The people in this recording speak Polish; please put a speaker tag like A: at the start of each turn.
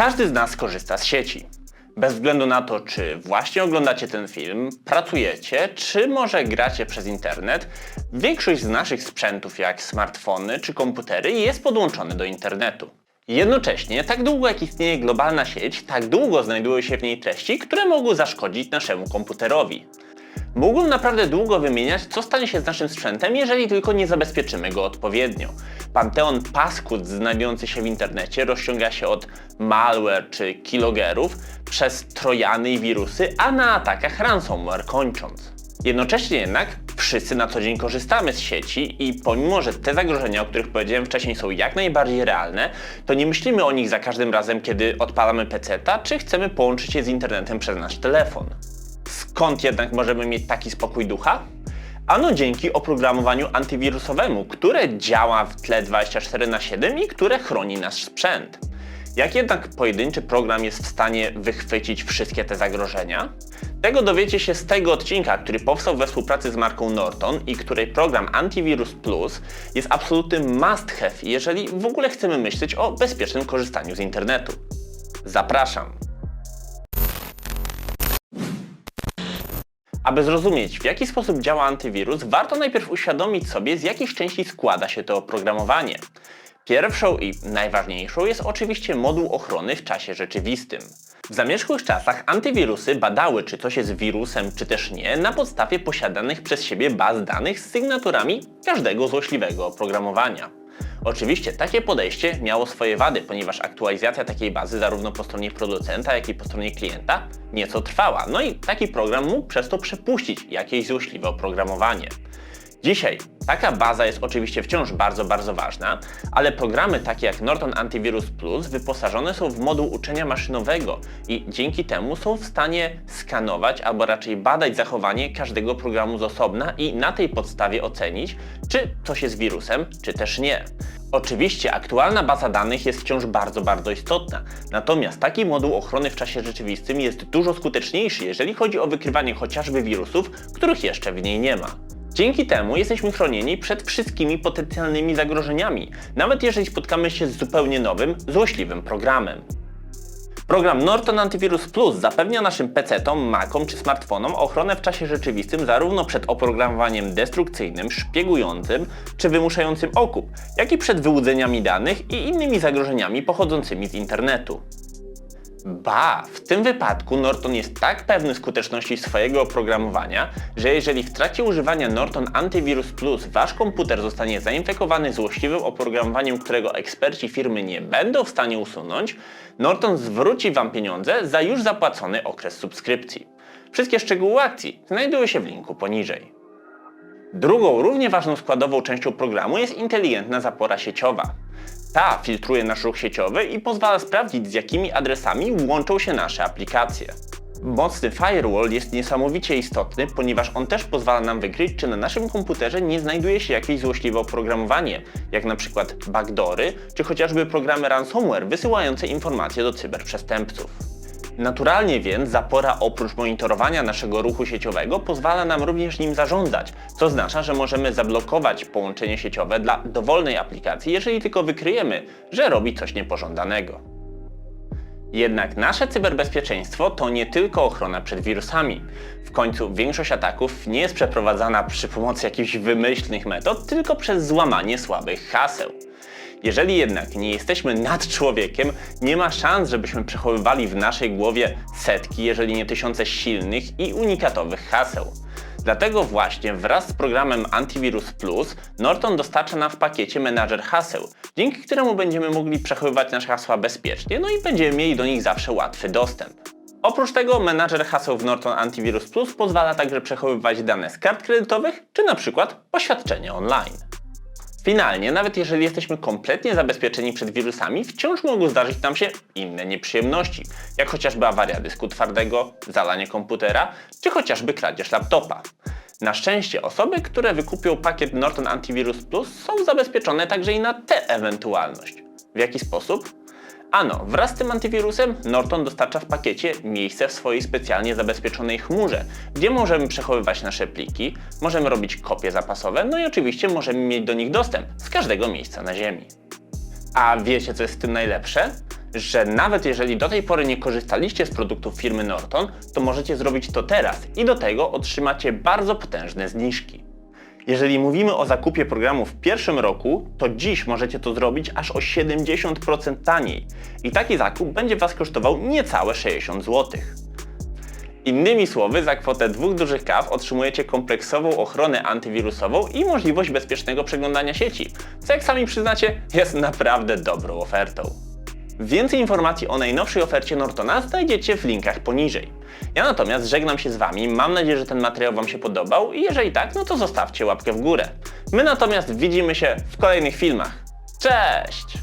A: Każdy z nas korzysta z sieci. Bez względu na to, czy właśnie oglądacie ten film, pracujecie, czy może gracie przez internet, większość z naszych sprzętów, jak smartfony czy komputery, jest podłączony do internetu. Jednocześnie, tak długo jak istnieje globalna sieć, tak długo znajdują się w niej treści, które mogą zaszkodzić naszemu komputerowi. Mógłbym naprawdę długo wymieniać, co stanie się z naszym sprzętem, jeżeli tylko nie zabezpieczymy go odpowiednio. Panteon paskud znajdujący się w internecie rozciąga się od malware czy kilogerów przez trojany i wirusy, a na atakach ransomware kończąc. Jednocześnie jednak wszyscy na co dzień korzystamy z sieci i pomimo, że te zagrożenia, o których powiedziałem wcześniej są jak najbardziej realne, to nie myślimy o nich za każdym razem, kiedy odpalamy peceta, czy chcemy połączyć się z internetem przez nasz telefon. Skąd jednak możemy mieć taki spokój ducha? Ano dzięki oprogramowaniu antywirusowemu, które działa w tle 24 na 7 i które chroni nasz sprzęt. Jak jednak pojedynczy program jest w stanie wychwycić wszystkie te zagrożenia? Tego dowiecie się z tego odcinka, który powstał we współpracy z marką Norton i której program Antivirus Plus jest absolutnym must have, jeżeli w ogóle chcemy myśleć o bezpiecznym korzystaniu z internetu. Zapraszam! Aby zrozumieć, w jaki sposób działa antywirus, warto najpierw uświadomić sobie, z jakich części składa się to oprogramowanie. Pierwszą i najważniejszą jest oczywiście moduł ochrony w czasie rzeczywistym. W zamierzchłych czasach antywirusy badały, czy coś jest wirusem, czy też nie, na podstawie posiadanych przez siebie baz danych z sygnaturami każdego złośliwego oprogramowania. Oczywiście takie podejście miało swoje wady, ponieważ aktualizacja takiej bazy zarówno po stronie producenta, jak i po stronie klienta nieco trwała. No i taki program mógł przez to przepuścić jakieś złośliwe oprogramowanie. Dzisiaj taka baza jest oczywiście wciąż bardzo, bardzo ważna, ale programy takie jak Norton Antivirus Plus wyposażone są w moduł uczenia maszynowego i dzięki temu są w stanie skanować albo raczej badać zachowanie każdego programu z osobna i na tej podstawie ocenić, czy coś jest wirusem, czy też nie. Oczywiście aktualna baza danych jest wciąż bardzo, bardzo istotna, natomiast taki moduł ochrony w czasie rzeczywistym jest dużo skuteczniejszy, jeżeli chodzi o wykrywanie chociażby wirusów, których jeszcze w niej nie ma. Dzięki temu jesteśmy chronieni przed wszystkimi potencjalnymi zagrożeniami, nawet jeżeli spotkamy się z zupełnie nowym, złośliwym programem. Program Norton Antivirus Plus zapewnia naszym PC-tom, Macom czy smartfonom ochronę w czasie rzeczywistym zarówno przed oprogramowaniem destrukcyjnym, szpiegującym czy wymuszającym okup, jak i przed wyłudzeniami danych i innymi zagrożeniami pochodzącymi z internetu. Ba, w tym wypadku Norton jest tak pewny skuteczności swojego oprogramowania, że jeżeli w trakcie używania Norton Antivirus Plus wasz komputer zostanie zainfekowany złośliwym oprogramowaniem, którego eksperci firmy nie będą w stanie usunąć, Norton zwróci wam pieniądze za już zapłacony okres subskrypcji. Wszystkie szczegóły akcji znajdują się w linku poniżej. Drugą, równie ważną składową częścią programu jest inteligentna zapora sieciowa. Ta filtruje nasz ruch sieciowy i pozwala sprawdzić z jakimi adresami łączą się nasze aplikacje. Mocny firewall jest niesamowicie istotny, ponieważ on też pozwala nam wykryć, czy na naszym komputerze nie znajduje się jakieś złośliwe oprogramowanie, jak na przykład backdoory, czy chociażby programy ransomware wysyłające informacje do cyberprzestępców. Naturalnie więc zapora oprócz monitorowania naszego ruchu sieciowego pozwala nam również nim zarządzać, co oznacza, że możemy zablokować połączenie sieciowe dla dowolnej aplikacji, jeżeli tylko wykryjemy, że robi coś niepożądanego. Jednak nasze cyberbezpieczeństwo to nie tylko ochrona przed wirusami. W końcu większość ataków nie jest przeprowadzana przy pomocy jakichś wymyślnych metod, tylko przez złamanie słabych haseł. Jeżeli jednak nie jesteśmy nad człowiekiem, nie ma szans, żebyśmy przechowywali w naszej głowie setki, jeżeli nie tysiące silnych i unikatowych haseł. Dlatego właśnie wraz z programem Antivirus Plus Norton dostarcza nam w pakiecie menadżer haseł, dzięki któremu będziemy mogli przechowywać nasze hasła bezpiecznie, no i będziemy mieli do nich zawsze łatwy dostęp. Oprócz tego menadżer haseł w Norton Antivirus Plus pozwala także przechowywać dane z kart kredytowych czy na przykład oświadczenie online. Finalnie, nawet jeżeli jesteśmy kompletnie zabezpieczeni przed wirusami, wciąż mogą zdarzyć nam się inne nieprzyjemności, jak chociażby awaria dysku twardego, zalanie komputera, czy chociażby kradzież laptopa. Na szczęście osoby, które wykupią pakiet Norton Antivirus Plus są zabezpieczone także i na tę ewentualność. W jaki sposób? Ano, wraz z tym antywirusem Norton dostarcza w pakiecie miejsce w swojej specjalnie zabezpieczonej chmurze, gdzie możemy przechowywać nasze pliki, możemy robić kopie zapasowe, no i oczywiście możemy mieć do nich dostęp z każdego miejsca na Ziemi. A wiecie co jest w tym najlepsze? że nawet jeżeli do tej pory nie korzystaliście z produktów firmy Norton, to możecie zrobić to teraz i do tego otrzymacie bardzo potężne zniżki. Jeżeli mówimy o zakupie programu w pierwszym roku, to dziś możecie to zrobić aż o 70% taniej. I taki zakup będzie Was kosztował niecałe 60 zł. Innymi słowy, za kwotę dwóch dużych kaw otrzymujecie kompleksową ochronę antywirusową i możliwość bezpiecznego przeglądania sieci, co jak sami przyznacie, jest naprawdę dobrą ofertą. Więcej informacji o najnowszej ofercie Nortona znajdziecie w linkach poniżej. Ja natomiast żegnam się z Wami, mam nadzieję, że ten materiał Wam się podobał i jeżeli tak, no to zostawcie łapkę w górę. My natomiast widzimy się w kolejnych filmach. Cześć!